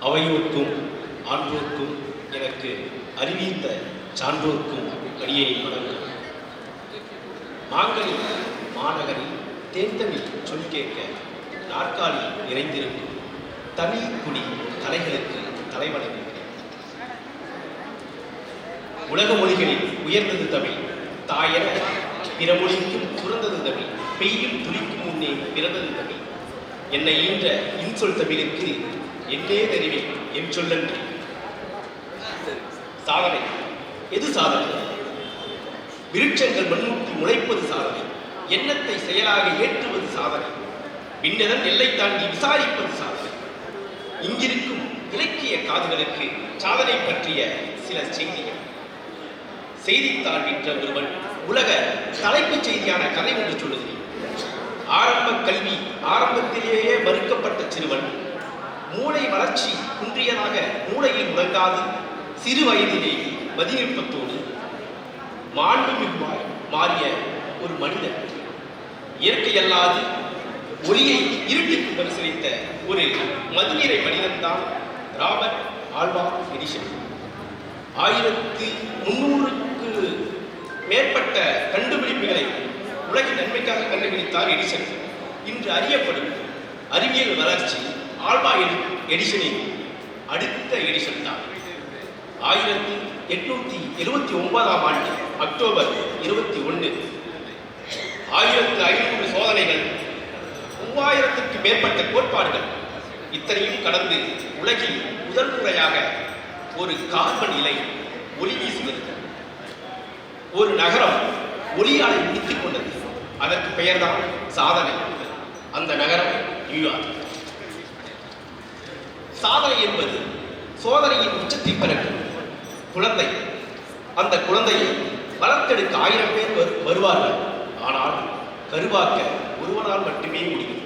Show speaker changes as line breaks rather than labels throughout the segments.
அவையோர்க்கும் ஆன்றோர்க்கும் எனக்கு அறிவித்த சான்றோர்க்கும் அடியை வணங்கும் மாங்கலில் மாநகரில் தேர்ந்தமிழ் சொல் கேட்க நாற்காலி நிறைந்திருக்கும். தமிழ் குடி கலைகளுக்கு தலைவணங்குகிறேன் உலக மொழிகளில் உயர்ந்தது தமிழ். தாயென பிற மொழிக்கும் சுரந்தது தமிழ் பெய்யும் துளிக்கும் முன்னே பிறந்தது தமிழ். என்னை ஈன்ற இன்சொல் தமிழுக்கு என்னே தெரிவேன் என் சொல்லன்றி. சாதனை. எது சாதனை? விருட்சங்கள் மண்ணுக்கு முளைப்பது சாதனை. எண்ணத்தை செயலாக ஏற்றுவது சாதனை. பின்னதன் எல்லை தாண்டி விசாரிப்பது சாதனை. இங்கிருக்கும் இலக்கிய காதுகளுக்கு சாதனை பற்றிய சில செய்திகள். செய்தித்தாள் விற்ற ஒருவன் உலக தலைப்புச் செய்தியான கதை ஒன்று சொல்லுகிறேன் ஆரம்ப கல்வி ஆரம்பத்திலேயே மறுக்கப்பட்ட சிறுவன் மூளை வளர்ச்சி குன்றியதாக மூளையில் முழங்காது சிறு வயதிலேயே மதிநுட்பத்தோடு மாண்புமிகுமாய் மாறிய ஒரு மனிதன். இயற்கை அல்லாது ஒளியை இருட்டுக்கு பரிசீலித்த ஒரு மதுநிறை மனிதன்தான் ராபர்ட் ஆல்வா எடிஷன் ஆயிரத்தி முன்னூறுக்கு மேற்பட்ட கண்டுபிடிப்புகளை உலகின் நன்மைக்காக கண்டுபிடித்தார் எடிசன். இன்று அறியப்படும் அறிவியல் வளர்ச்சி ஆல்பா எடிசனின் அடுத்த எடிசன் தான். ஆயிரத்தி எட்நூத்தி எழுபத்தி ஒன்பதாம் ஆண்டு அக்டோபர் இருபத்தி ஒன்று. ஆயிரத்து ஐநூறு சோதனைகள் மூவாயிரத்துக்கு மேற்பட்ட கோட்பாடுகள். இத்தனையும் கடந்து உலகில் முதல் முறையாக ஒரு கார்பன் இலை ஒளி வீசுகிறது. ஒரு நகரம் ஒளியாலை முடித்துக் கொண்டது. அதற்கு பெயர்தான் சாதனை. அந்த நகரம் நியூயார்க். சாதனை என்பது சோதனையின் உச்சத்தை பிறகு குழந்தை. அந்த குழந்தையை வளர்த்தெடுக்க ஆயிரம் பேர் வரு- வருவார்கள். ஆனால் கருவாக்க ஒருவனால் மட்டுமே முடியும்.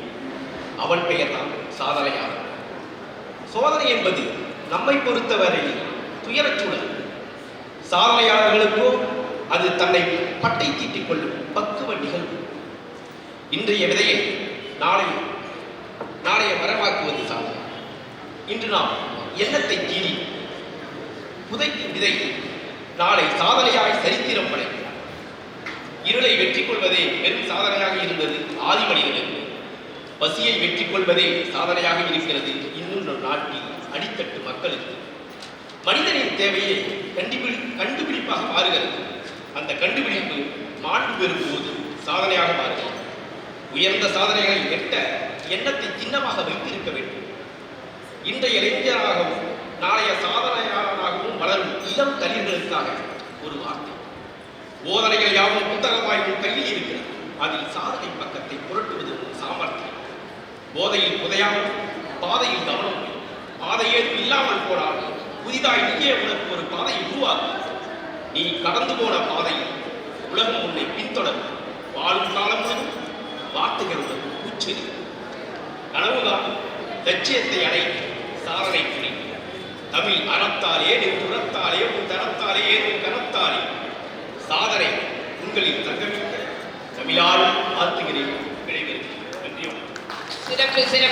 அவன் பெயர்தான் சாதனையாளர் சோதனை என்பது நம்மை பொறுத்தவரை துயரச் சூழல். சாதனையாளர்களுக்கோ அது தன்னை பட்டை தீட்டிக் கொள்ளும் பக்குவ நிகழ்வு இன்றைய விதையை நாளை நாளைய மரமாக்குவது சாதனை இன்று நாம் எண்ணத்தை கீறி புதைக்கும் விதை நாளை சாதனையாய் சரித்திரம் படைக்கும் இருளை வெற்றி கொள்வதே வெறும் சாதனையாக இருந்தது ஆதி மனிதனுக்கு பசியை வெற்றி கொள்வதே சாதனையாக இருக்கிறது இன்னும் நம் நாட்டில் அடித்தட்டு மக்களுக்கு. மனிதனின் தேவையை கண்டுபிடி கண்டுபிடிப்பாக மாறுகிறது. அந்த கண்டுபிடிப்பு மாண்பு பெறும் போது சாதனையாக மாறுகிறது உயர்ந்த சாதனைகளை எட்ட எண்ணத்தை சின்னமாக வைத்திருக்க வேண்டும். இன்றைய இளைஞராகவும் நாளைய சாதனையாளராகவும் வளரும் இளம் கலிர்களுக்காக ஒரு வார்த்தை. போதனைகள் யாவும் புத்தகமாய் உன் கையில் இருக்கிறது. அதில் சாதனை பக்கத்தை புரட்டுவது சாமர்த்தியம். போதையில் புதையாமல் பாதையில் கவனம் வை. இல்லாமல் போனால் புதிதாய் நீயே உனக்கு ஒரு பாதையை உருவாகும் நீ கடந்து போன பாதையில் உலகம் உன்னை பின்தொடரும் வாழும் காலம் முழுவதும் வார்த்தைகளுடன் உச்சரி கனவுதான் லட்சியத்தை அடை சாதனை புரி தமிழ் அறத்தாலே நின் புறத்தாலே உன் தரத்தாலே உன் கனத்தாலே? சாதனை உங்களில் தங்கமிக்க தமிழாலும் வாழ்த்துகிறேன். விளைவிருக்கிறேன் நன்றி
சிறப்பு சிறப்பு.